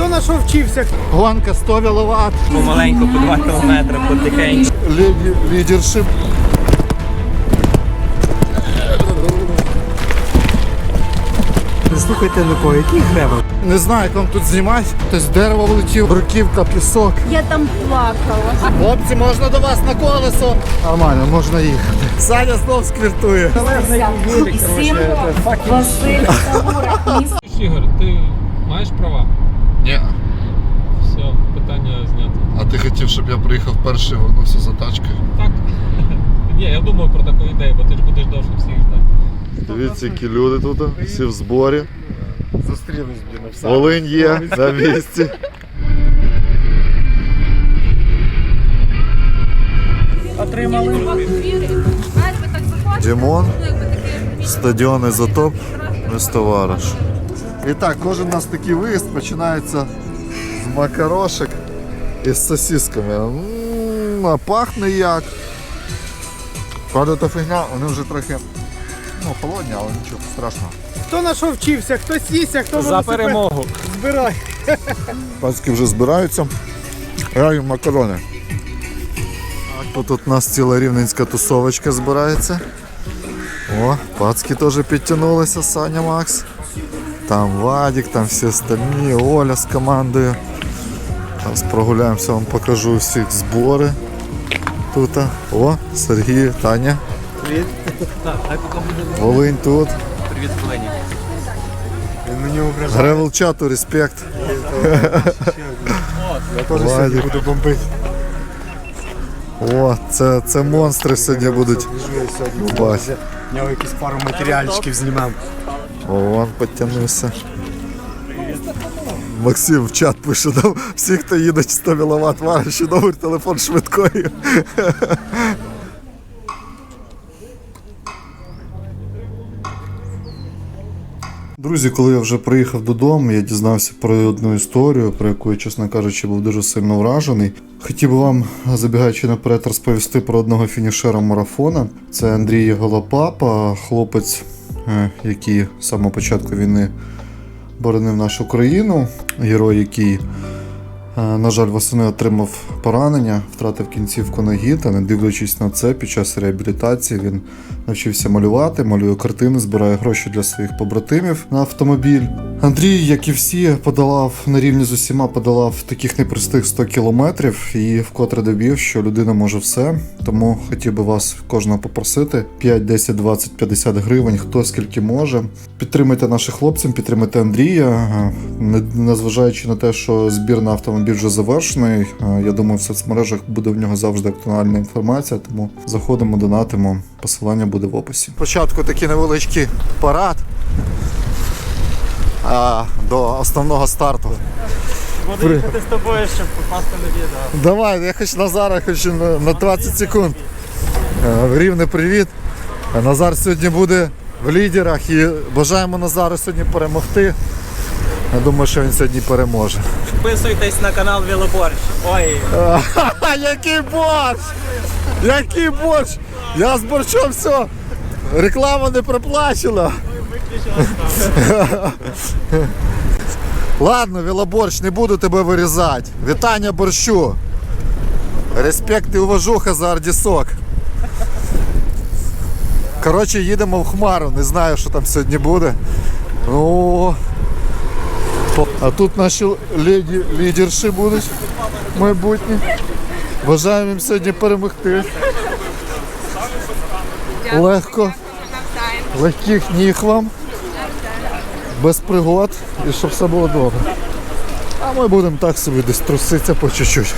Хто на що вчився? Гонка 100 віловат. Помаленьку по 2 кілометри, потихеньку. Лідершип. Слухайте нікого, який гребе? Не знаю, як вам тут знімати. Хтось дерево влетів, бруківка, пісок. Я там плакала. Хлопці, можна до вас на колесо? Нормально, можна їхати. Саня знов сквіртує. Василь Ігор, ти маєш права? Ні. Все, питання знято. А ти хотів, щоб я приїхав перший і вернувся за тачкою? Так. Ні, я думав про таку ідею, бо ти ж будеш довше всіх ждати. Дивіться, які люди тут, всі в зборі. Зустрілись, блін, в Волинь є на місці. Дімон, стадіон Ізотоп, місто Вараш. І так, кожен у нас такий виїзд починається з макарошек і з сосисками. М, А пахне як. Правда, та фігня, вони вже трохи ну, холодні, але нічого страшного. Хто на що вчився, хто сісся, хто За перемогу. збирає. Пацки вже збираються. Я їм макарони. Тут у нас ціла рівненська тусовочка збирається. О, пацки теж підтягнулися, Саня Макс. Там Вадик, там всі остальні, Оля з командою. Зараз прогуляємося, вам покажу всіх збори. Тут. О, Сергій, Таня. Привіт. Волинь тут. Привіт, Олені. Він мені угрожає. Гревел чату, респект. Я теж сьогодні буду бомбити. О, це, це монстри сьогодні будуть. Бать. В нього якісь пару матеріальчиків знімемо. О, вон підтягнувся. Максим в чат пише, «Дав всі, хто їде 100 віловат, вариші номер телефон швидкої. Друзі, коли я вже приїхав додому, я дізнався про одну історію, про яку я, чесно кажучи, був дуже сильно вражений. Хотів би вам, забігаючи наперед, розповісти про одного фінішера марафона. Це Андрій Голопапа, хлопець, який з самого початку війни боронив нашу країну, герой, який, е, на жаль, восени отримав поранення, втратив кінцівку ноги, та не дивлячись на це, під час реабілітації він навчився малювати, малює картини, збирає гроші для своїх побратимів на автомобіль. Андрій, як і всі, подолав на рівні з усіма, подолав таких непростих 100 кілометрів і вкотре довів, що людина може все. Тому хотів би вас кожного попросити 5, 10, 20, 50 гривень, хто скільки може. Підтримайте наших хлопців, підтримайте Андрія. Незважаючи на те, що збір на автомобіль вже завершений. Я думаю, в соцмережах буде в нього завжди актуальна інформація, тому заходимо, донатимо. Посилання буде в описі. Спочатку такий невеличкий парад а, до основного старту. Буду їхати з тобою, щоб попасти на відео. Давай, я хоч Назара хочу на, на 20 секунд. Е, Рівне привіт. Назар сьогодні буде в лідерах і бажаємо Назару сьогодні перемогти. Я думаю, що він сьогодні переможе. Підписуйтесь на канал Вілоборщ. Ой, який борщ! Який борщ! Я з борщом все. Реклама не проплачена. Ладно, Вілоборщ, не буду тебе вирізати. Вітання борщу. Респект і уважуха за ардісок. Коротше, їдемо в Хмару, не знаю, що там сьогодні буде. Ну, а тут наші лідерші будуть майбутні. Бажаємо їм сьогодні перемогти. Легко. Легких ніг вам. Без пригод і щоб все було добре. А ми будемо так собі десь труситися по чуть-чуть.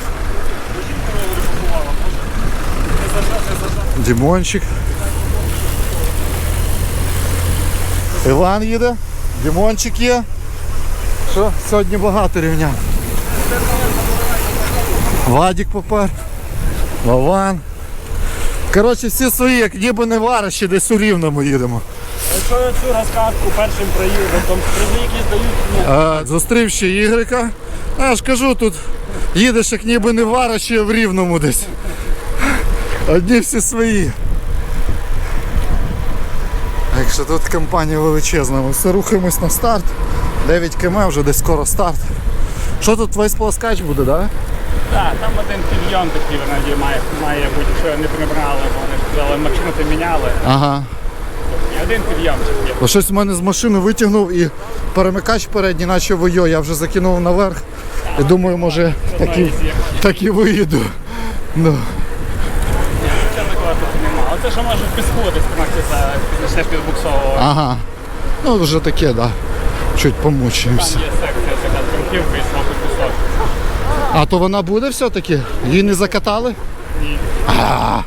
Дімончик. Іван їде, Дімончик є. Що сьогодні багато рівня. Вадік попер. Вован. Коротше, всі свої, як ніби не вариші, десь у рівному їдемо. якщо я цю розкатку першим проїду, то призи, які здають, А, зустрів ще Ігрика. А, Я ж кажу, тут їдеш, як ніби не вариші, а в рівному десь. Одні всі свої. Так що тут компанія величезна. Ми все рухаємось на старт. 9 км вже десь скоро старт. Що тут весь полоскач буде, так? Так, там один підйом такий вона має, має бути, що не прибрали, бо вони сказали, машину ти міняли. Ага. І один підйомчик є. Бо щось в мене з машини витягнув і перемикач передній, наче войо, я вже закинув наверх. І думаю, може так і, так і виїду. Ну. Нічого такого тут немає. Оце що може в піску десь почнеш підбуксовувати. Ага. Ну вже таке, так. Да. Чуть помучаємося. Там є секція така тримківка і пісок. А то вона буде все-таки? Її не закатали? Ні. А,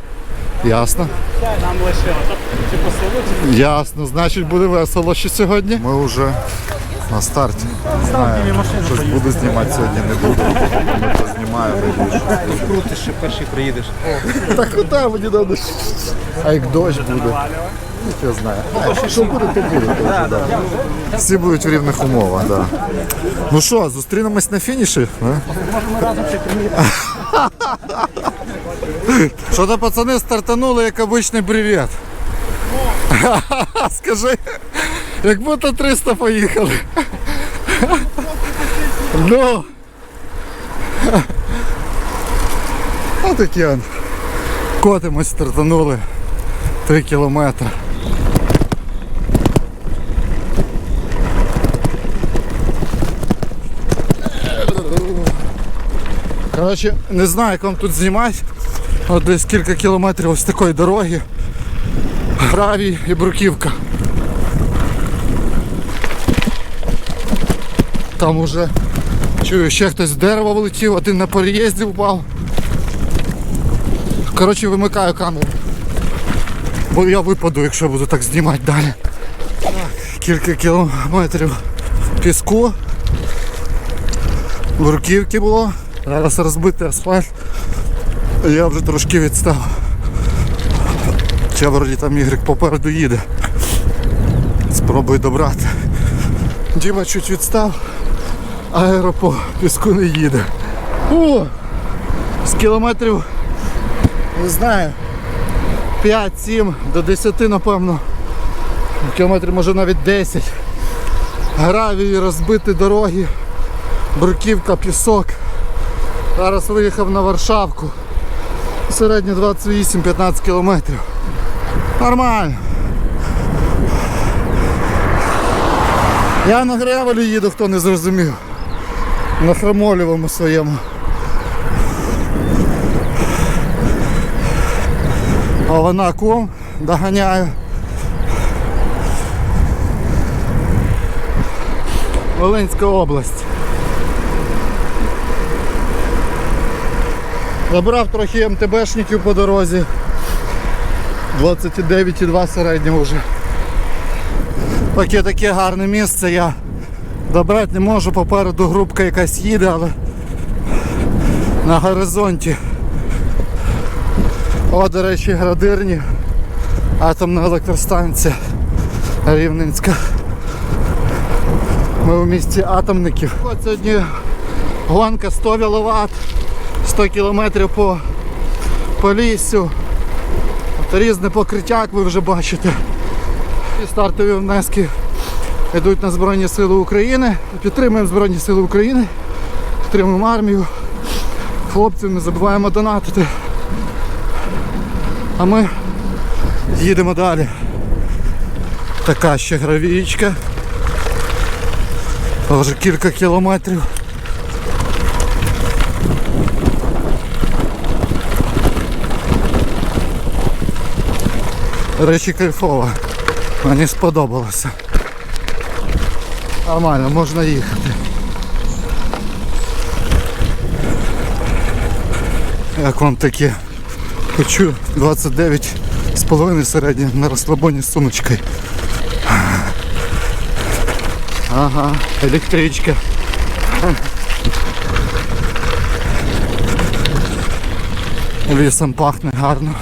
ясно. Нам лишили. Тобто, типу, Ясно, значить буде весело ще сьогодні. Ми вже на старті. Не знаю, щось буду знімати сьогодні, не буду. Ми то знімаємо. Крутиш, ще перший приїдеш. Так куди мені треба? А як дощ буде? Я знаю. А, що буде, то буде. вже, да. Всі будуть в рівних умовах, так. Да. Ну що, зустрінемось на фініші? Можемо разом да? Що то пацани стартанули, як обичний привіт. Скажи, як будто 300 поїхали. Ну. Отакі он. Котимось, стартанули 3 кілометри. Коротше, не знаю, як вам тут знімати. От десь кілька кілометрів ось такої дороги. Гравій і бруківка. Там уже чую, ще хтось з дерева влетів, один на переїзді впав. Коротше, вимикаю камеру. Бо я випаду, якщо буду так знімати далі. Так, кілька кілометрів піску. Бурківки було. Зараз розбитий асфальт. Я вже трошки відстав. Ще вроді там ігрик попереду їде. Спробую добрати. Діма чуть відстав, аеро по піску не їде. О! З кілометрів, не знаю, 5-7 до 10, напевно. Кілометрів може навіть 10. Гравії, розбиті дороги, бруківка, пісок. Зараз виїхав на Варшавку. Середньо 28-15 кілометрів. Нормально. Я на гревелі їду, хто не зрозумів. На хромолівому своєму. А вона ком доганяю. Волинська область. Забрав трохи МТБшників по дорозі. 29,2 середнього вже. Поки таке гарне місце я добрати не можу, попереду групка якась їде, але на горизонті. О, до речі, градирні, атомна електростанція Рівненська. Ми в місті атомників. От сьогодні гонка 100 віловат, 100 кілометрів по, по лісу. От різне покриття, як ви вже бачите. І стартові внески йдуть на Збройні Сили України. Підтримуємо Збройні Сили України, підтримуємо армію. Хлопців не забуваємо донатити. А ми їдемо далі. Така ще гравієчка. Вже кілька кілометрів. Речі кайфова. Мені сподобалося. Нормально, можна їхати. Як вам таке? Хочу 29 з половиною середнє на розслабоні з сумочкою. Ага, електричка. Лісом пахне гарно.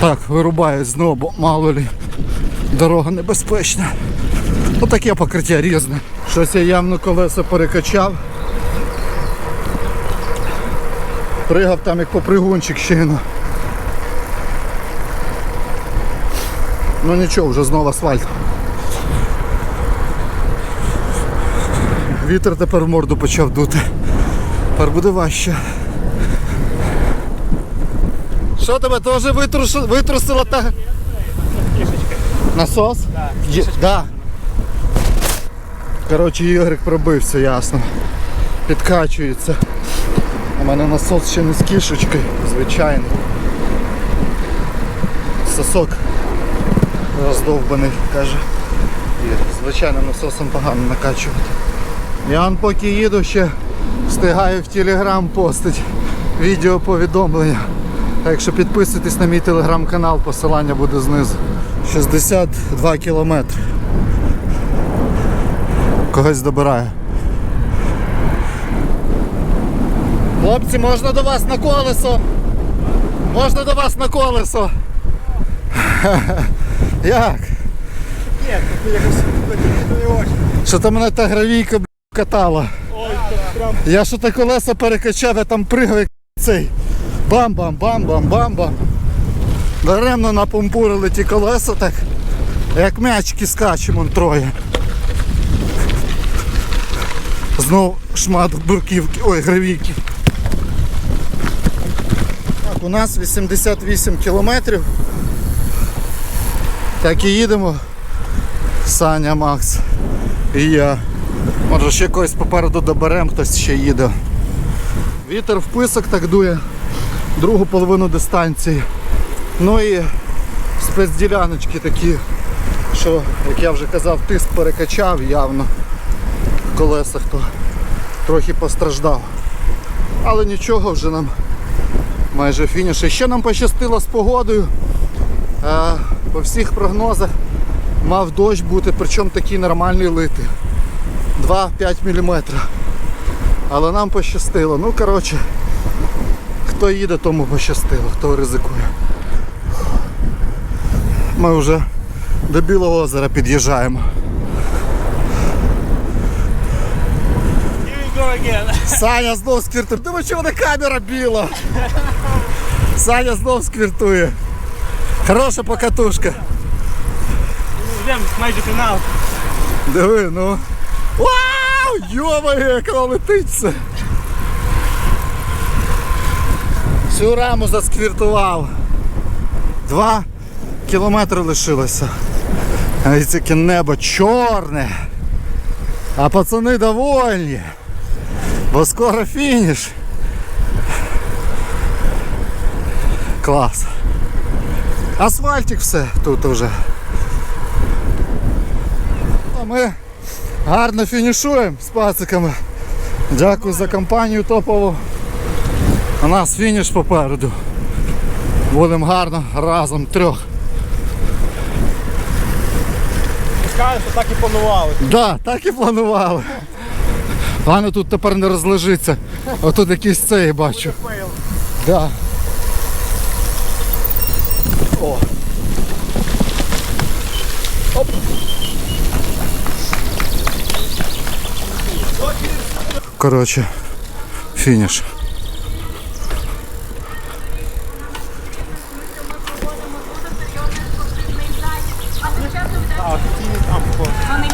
Так, вирубаю знову, бо мало лі. Дорога небезпечна. Отаке покриття різне. Щось я явно колеса перекачав. Пригав там як попригунчик щойно. Ну нічого, вже знову асфальт. Вітер тепер в морду почав дути. Тепер буде важче. Що тебе теж витрусило, витрусило та. Насос? Так. Да. Коротше, Ігорик пробився, ясно. Підкачується. У мене насос ще не з кішечкою, звичайний. Сосок роздовбаний, каже. І звичайним насосом погано накачувати. Я он поки їду ще встигаю в телеграм постити відео повідомлення. Так що підписуйтесь на мій телеграм-канал, посилання буде знизу. 62 кілометри. Когось добирає. Хлопці, можна до вас на колесо? Можна до вас на колесо? Як? Ні, тут якось не очень. Що то мене та гравійка б, катала. Я що то колеса перекачав, я там пригав як цей. Бам-бам-бам-бам-бам-бам. Даремно напомпурили ті колеса так. Як м'ячки скачемо троє. Знов шмат бурківки, ой, гравійки. Так, у нас 88 кілометрів. Так і їдемо. Саня, Макс і я. Може ще когось попереду доберемо, хтось ще їде. Вітер в писок так дує, другу половину дистанції. Ну і спецділяночки такі, що, як я вже казав, тиск перекачав явно в колесах, то трохи постраждав. Але нічого вже нам майже фініш. Ще нам пощастило з погодою. Е, По всіх прогнозах мав дощ бути, причому такий нормальний лити. 2-5 мм. Але нам пощастило. Ну, коротше, хто їде, тому пощастило, хто ризикує. Ми вже до Білого озера під'їжджаємо. Саня знов сквіртує. Думаю, що вона камера біла. Саня знов сквіртує. Хороша покатушка. Йдемо майже фінал. Диви, ну. Вау! Йо-моє, як воно летить все. Всю раму засквіртував. Два кілометри лишилося. І це небо чорне. А пацани довольні. Бо скоро фініш. Клас. Асфальтик все тут уже. А Ми гарно фінішуємо з пациками. Дякую за компанію топову. У нас фініш попереду. Будемо гарно разом трьох. Скажеш, що так і планували. Да, так і планували. Пане тут тепер не розлежиться. Отут якийсь цей бачу. Да. О. Оп. Коротше, фініш.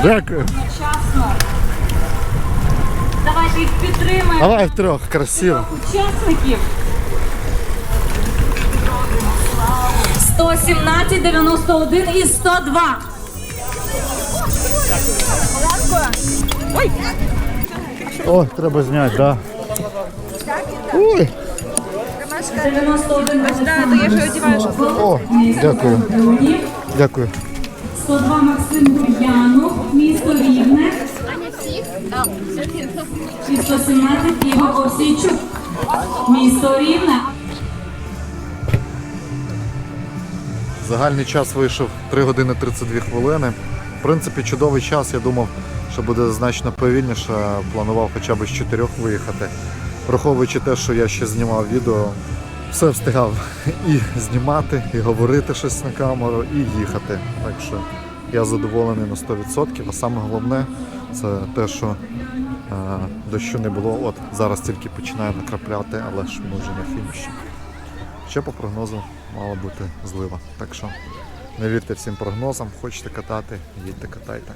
Дякую. Давайте їх підтримаємо. Давай втрьох, красиво. Учасників. 117, 91 і 102. О, треба зняти, да. Ой, 91 о, дякую. Дякую. 102 Максим Бур'янов, місто Рівне. І 117 Ігор Осійчук, місто Рівне. Загальний час вийшов 3 години 32 хвилини. В принципі, чудовий час. Я думав, що буде значно повільніше. Планував хоча б з 4 виїхати. Враховуючи те, що я ще знімав відео, все встигав і знімати, і говорити щось на камеру, і їхати. Так що я задоволений на 100%. А саме головне це те, що е, дощу не було. От зараз тільки починає накрапляти, але ж ми вже на фініші. Ще по прогнозу мала бути злива. Так що не вірте всім прогнозам, хочете катати, їдьте катайте.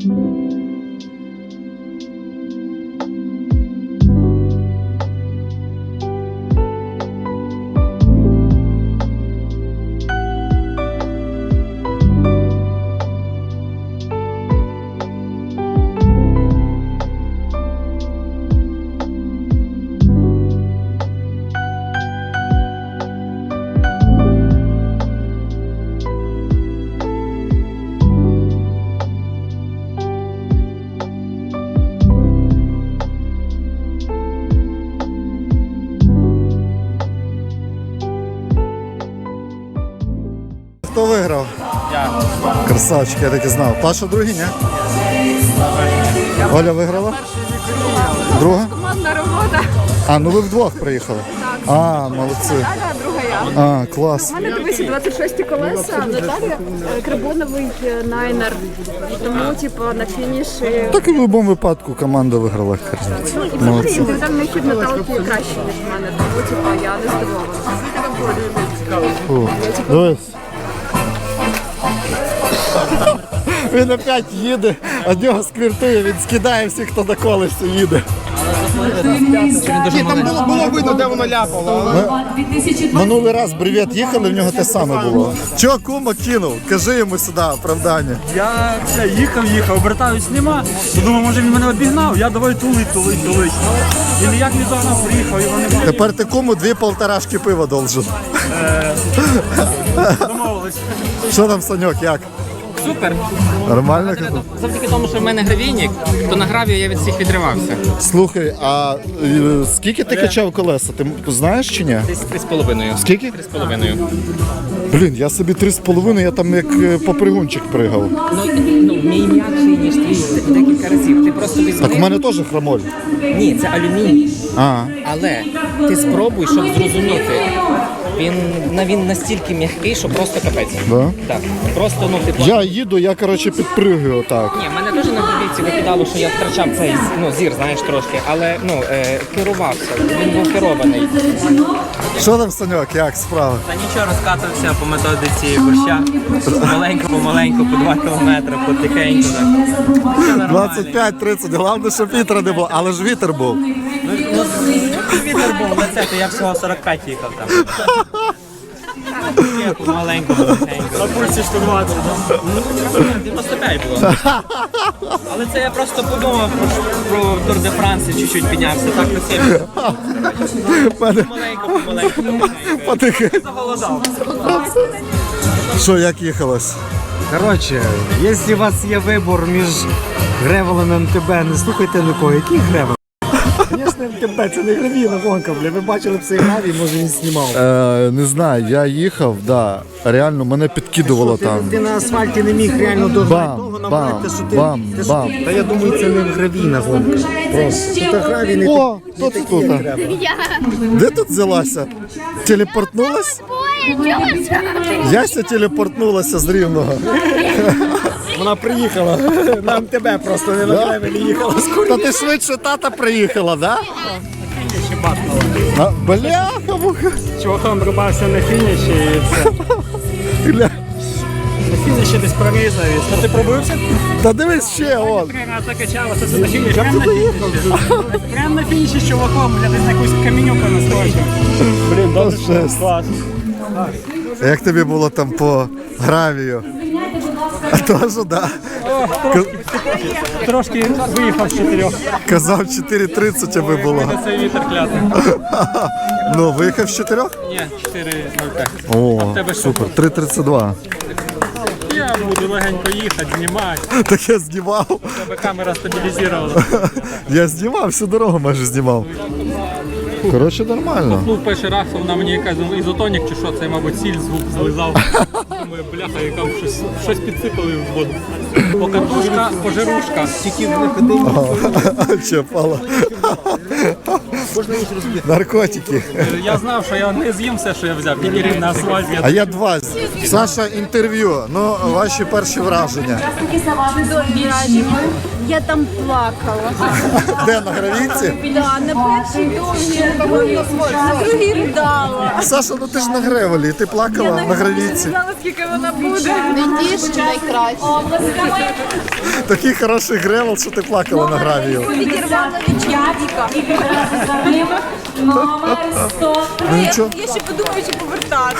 Хто Красавчик, я так і знав. Паша другий, ні? Оля виграла? Друга? Командна робота. А, ну ви вдвох приїхали. А, молодці. Аля, друга я. А, клас. У мене дивися 26 колеса, Наталія е, карбоновий е, найнер. Тому, типу, на фініші Так і в будь-якому випадку команда виграла. ну, і взагалі індивідуальний хід Наталки кращий, ніж в мене. Тому, типу, я не здивована. Фу. Дивись. Він опять їде, від нього сквіртує, він скидає всіх, хто на колесі їде. Там було, було видно, де воно ляпало. Минулий раз бревет їхали, в нього те саме було. Чого кума кинув? Кажи йому сюди оправдання. Я це їхав, їхав, обертаюсь, нема. Ну, Думаю, може він мене обігнав, я давай тулить, тулить, тулить. І ніяк не догнав, приїхав, його немає. Тепер ти кому дві полторашки пива должен. Домовились. Що там, Саньок, як? Супер. Нормально? Завдяки тому, що в мене гравійник, то на гравію я від всіх відривався. Слухай, а е, скільки ти качав колеса? Ти знаєш чи ні? Десь три з половиною. Скільки? Три з половиною. Блін, я собі три з половиною, я там як е, попригунчик пригав. Ну, ну мій м'якший, ніж твій декілька разів. Ти просто візьми. Так в мене теж хромоль. Ні, це алюміній. А, Але ти спробуй, щоб зрозуміти. Він, на- він настільки м'який, що просто капець. да? Так. Просто, ну, типу. Я їду, я коротше підпригую отак. Ні, мене теж на гравійці викидало, що я втрачав цей ну, зір, знаєш, трошки, але ну, е, керувався, він був керований. Що там, Саньок, як справа? Та нічого розкатався по методиці борща. Маленько, помаленьку, по 2 кілометри, потихеньку. Так. Все нормально. 25-30, головне, щоб вітра не було, але ж вітер був. Ну, Вітер був лице, то я всього 45 їхав там. Я Помаленьку, потихеньку. На пульсі 120, так? 95 було. Але це я просто подумав про, про Тур де Франції, чуть-чуть піднявся, так на 70. Мене Помаленьку, помаленьку, потихеньку. Заголодав. Що, як їхалось? Коротше, якщо у вас є вибор між гревелем МТБ, не слухайте нікого. Який гревел? Звісно, МТБ це не гравійна гонка, бля. Ви бачили б цей гравій, може він знімав. Е, не знаю, я їхав, да. Реально мене підкидувало Ти, там. ти на асфальті не міг реально дожати Бам, того, бам, набрати, що ти, бам, те, що бам. ти- Та я думаю, це не гравійна гонка. Просто. Тут гравій не, О, хто це тут? як треба. Де тут взялася? Телепортнулась? Яся телепортнулася з рівного. Вона приїхала на МТБ просто не на гревелі їхала. Та ти швидше тата приїхала, да? А, Бляха, муха. Чуваком рубався на фініші і все. Гля. На фініші десь прорізав. все. Ти пробився? Та дивись ще, он. Три рази качалося, це на фініші. Прямо на фініші. Прямо на фініші з чуваком, я десь на якусь камінюку наскочив. Блін, жесть. клас. Як тобі було там по гравію? А теж, да. Трошки виїхав з чотирьох. Казав 4.30, аби було. Це вітер клятий. Ну, виїхав з 4? Ні, 4.05. О, тебе що? супер. 3.32. Я буду легенько їхати, знімати. Так я знімав. Тебе камера стабілізувала. Я знімав, всю дорогу майже знімав. Коротше, нормально. Ну, перший раз вона мені якась ізотонік чи що, це, мабуть, сіль звук зализав. Думаю, бляха, яка щось, щось підсипали в воду. Покатушка, пожирушка. Тільки Чепала. Наркотики. Я знав, що я не з'їм все, що я взяв, тільки рівно на асфальт. А я два. Саша, інтерв'ю. Ну, ваші перші враження. Я там плакала. Де на гравійці? Да, на першій довгій, на другій ридала. Саша, ну ти ж на гревелі, ти плакала на гравійці. знала, скільки вона буде. Найбільше, найкраще. Такий хороший гревел, що ти плакала на гравію. Відірвала від чоловіка. Номер 103. Ну. Я ще подумаю, чи повертати.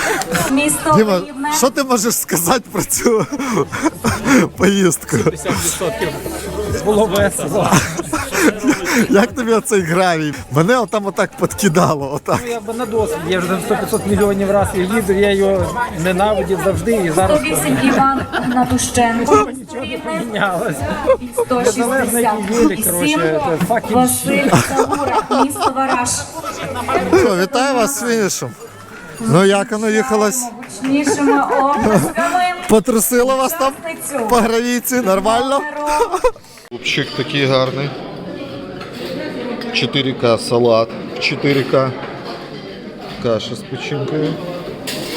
Місто Діма, Рівне. що ти можеш сказати про цю поїздку? 50% було весело. Як тобі оцей гравій? Мене отам отак подкидало. Отак. Я б на досвід, я вже 100-500 мільйонів разів їздив, я його ненавидів завжди і зараз 108 Іван Гнатущенко. мінялось. І Незалежно, який велик, 167 коротше, це fucking Василь Савура, місто Вараж. Що, вітаю вас з фінішем. Ну як воно їхалось? Гучнішими оплесками. Потрусило вас там Учасницю. по гравійці? Нормально? Купчик такий гарний. 4К салат. 4К. Каша з печінкою.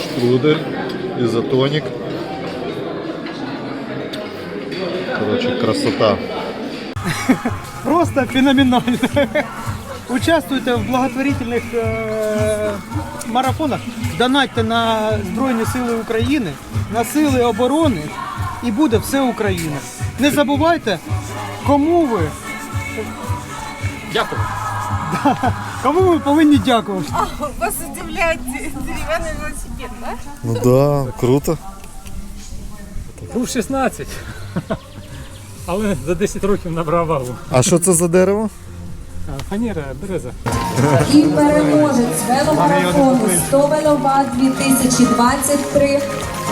Штрудель. Ізотонік. Коротше, красота. Просто феноменально. Участвуйте в благотворительних е, марафонах, донатьте на Збройні Сили України, на Сили оборони і буде все Україна. Не забувайте, кому ви, Дякую. кому ви повинні дякувати. Вас удивляє дерев'яний велосипед, так? Ну да, круто. Був 16. Але за 10 років набрав вагу. А що це за дерево? Фанера, береза. І переможець веломарафону 100 велоба 2023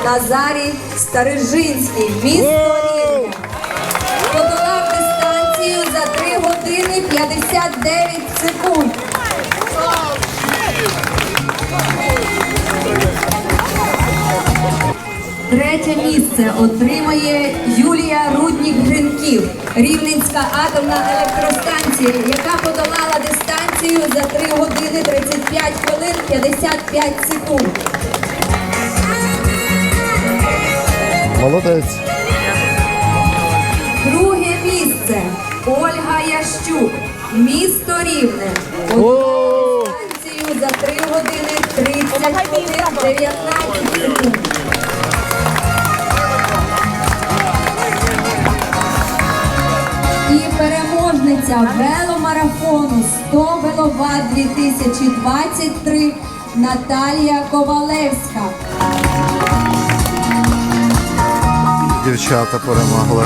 Назарій Старижинський, місто Рівне. Подолав за 3 години 59 секунд. Третє місце отримає Юлія Руднік Гринків, Рівненська атомна електростанція, яка подолала дистанцію за 3 години 35 хвилин 55 секунд. Молодець. Ящук, місто Рівне. За 3 години 30 хвилин 19 секунд. І переможниця веломарафону 100 веловат 2023 Наталія Ковалевська. Дівчата перемогли.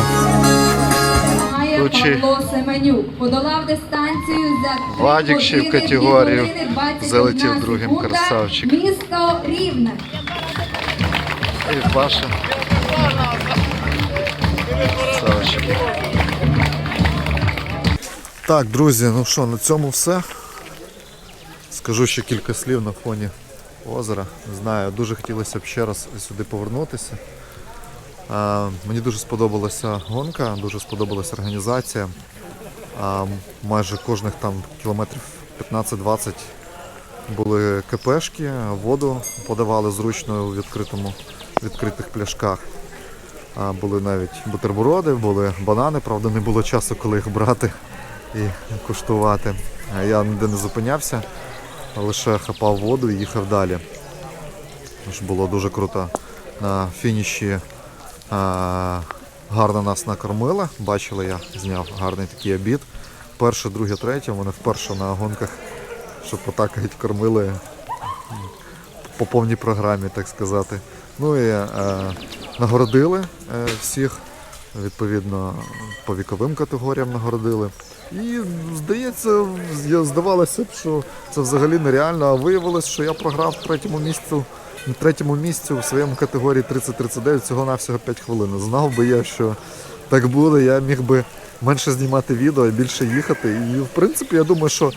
Має Павло Семенюк. Подолав дистанцію за Вадік ще в категорію 2 години, 21 залетів другим, секунда. красавчик. Місто Рівне. І Паша. Красавчики. Так, друзі, ну що, на цьому все. Скажу ще кілька слів на фоні озера. Не знаю, дуже хотілося б ще раз сюди повернутися. Мені дуже сподобалася гонка, дуже сподобалася організація. Майже кожних там кілометрів 15-20 були КПшки, воду подавали зручно у відкритому, відкритих пляшках. Були навіть бутерброди, були банани, правда, не було часу, коли їх брати і куштувати. Я ніде не зупинявся, лише хапав воду і їхав далі. Було дуже круто. На фініші гарно нас накормили. Бачили, я зняв гарний такий обід. Перше, друге, третє. Вони вперше на гонках, щоб отак геть кормили по повній програмі, так сказати. Ну і е, нагородили е, всіх, відповідно, по віковим категоріям нагородили. І здається, здавалося б, що це взагалі нереально, а виявилось, що я програв третьому місцю, третьому місцю в своєму категорії 30-39 всього навсього 5 хвилин. Знав би я, що так буде, я міг би менше знімати відео і більше їхати. І в принципі, я думаю, що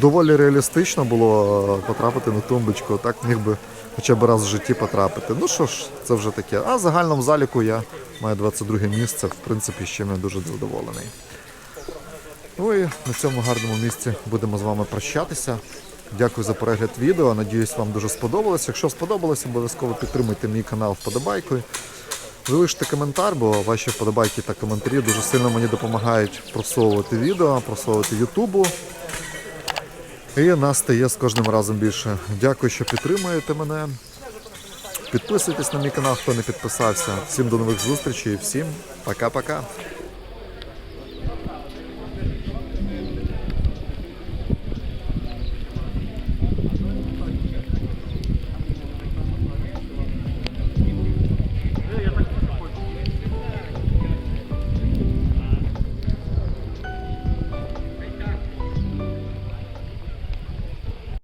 доволі реалістично було потрапити на тумбочку. Так міг би хоча б раз в житті потрапити. Ну що ж, це вже таке. А в загальному заліку я маю 22 місце. В принципі, з чим я дуже задоволений. Ну і на цьому гарному місці будемо з вами прощатися. Дякую за перегляд відео. Надіюсь, вам дуже сподобалось. Якщо сподобалось, обов'язково підтримуйте мій канал вподобайкою. Залиште коментар, бо ваші вподобайки та коментарі дуже сильно мені допомагають просовувати відео, просовувати Ютубу. І нас стає з кожним разом більше. Дякую, що підтримуєте мене. Підписуйтесь на мій канал, хто не підписався. Всім до нових зустрічей, всім пока-пока.